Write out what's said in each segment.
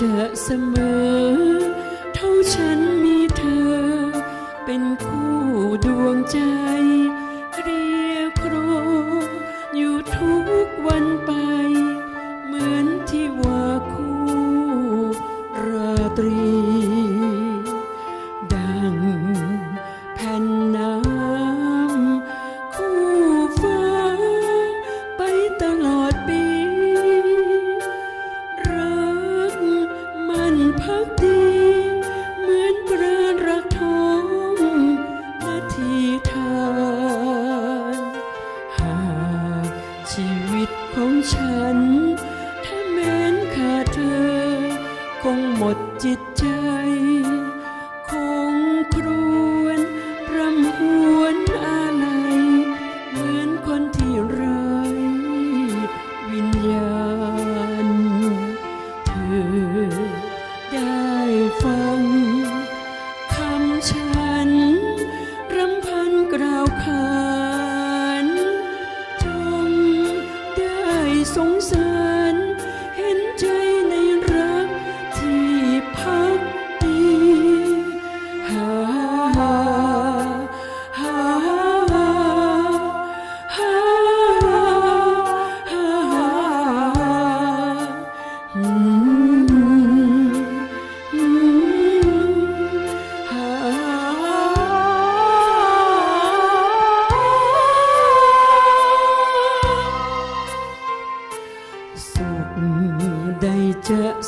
จอเสมอ เท่าฉันมีเธอ เป็นคู่ดวงใจ พักดี เหมือนปราณรักทองนาทีทาน หากชีวิตของฉัน ถ้าแม้นขาดเธอ คงหมดจิตใจ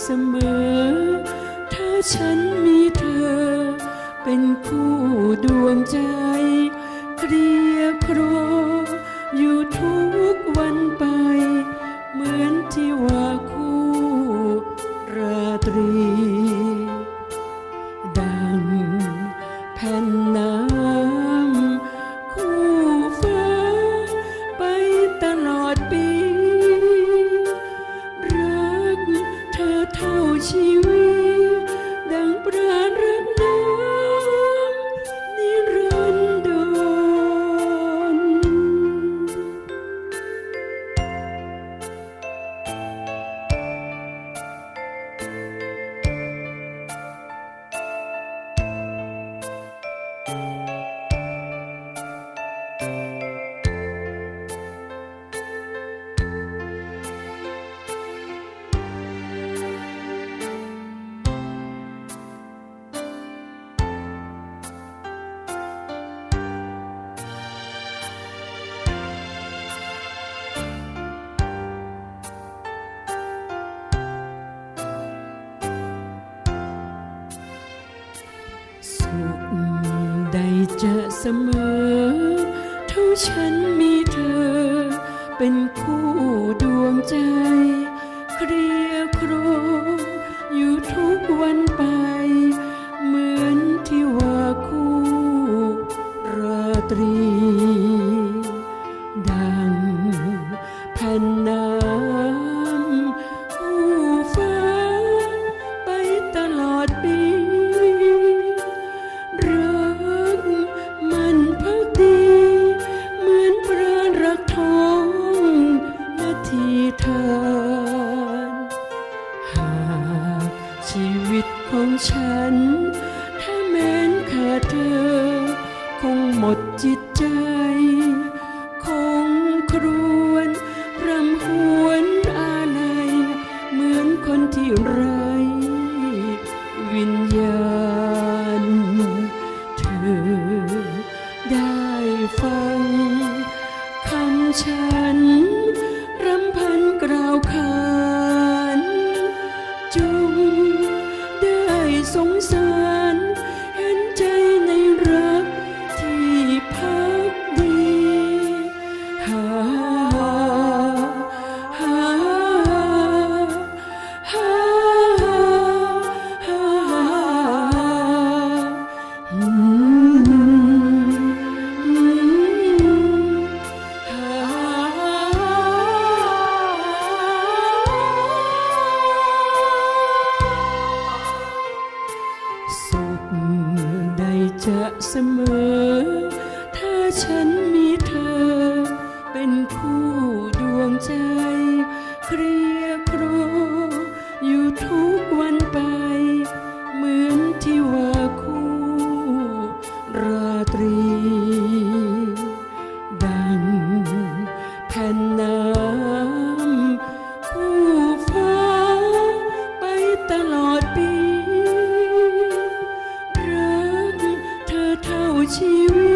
สมอ ถ้าฉันมีเธอ เป็นคู่ดวงใจเกลียโครออยู่ทุกวันไป เหมือนที่ว่าคู่ราตรี ได้จะเสมอ เท่าฉันมีเธอ เป็นคู่ดวงใจ เคลียรครองอยู่ทุกวันไป เหมือนที่ว่าคู่ราตรี ฉัน ถ้าแม้นขาดเธอ คงหมดจิตใจ คงครวญรำหวนอะไรเหมือนคนที่ไร้วิญญาณ หาหาหาหาอืมอืมหาสุข รออยู่ทุกวันไป เหมือนที่ว่าคู่ราตรี ดังแผ่นน้ำคู่ฟ้าไปตลอดปี รักเธอเท่าชีวิต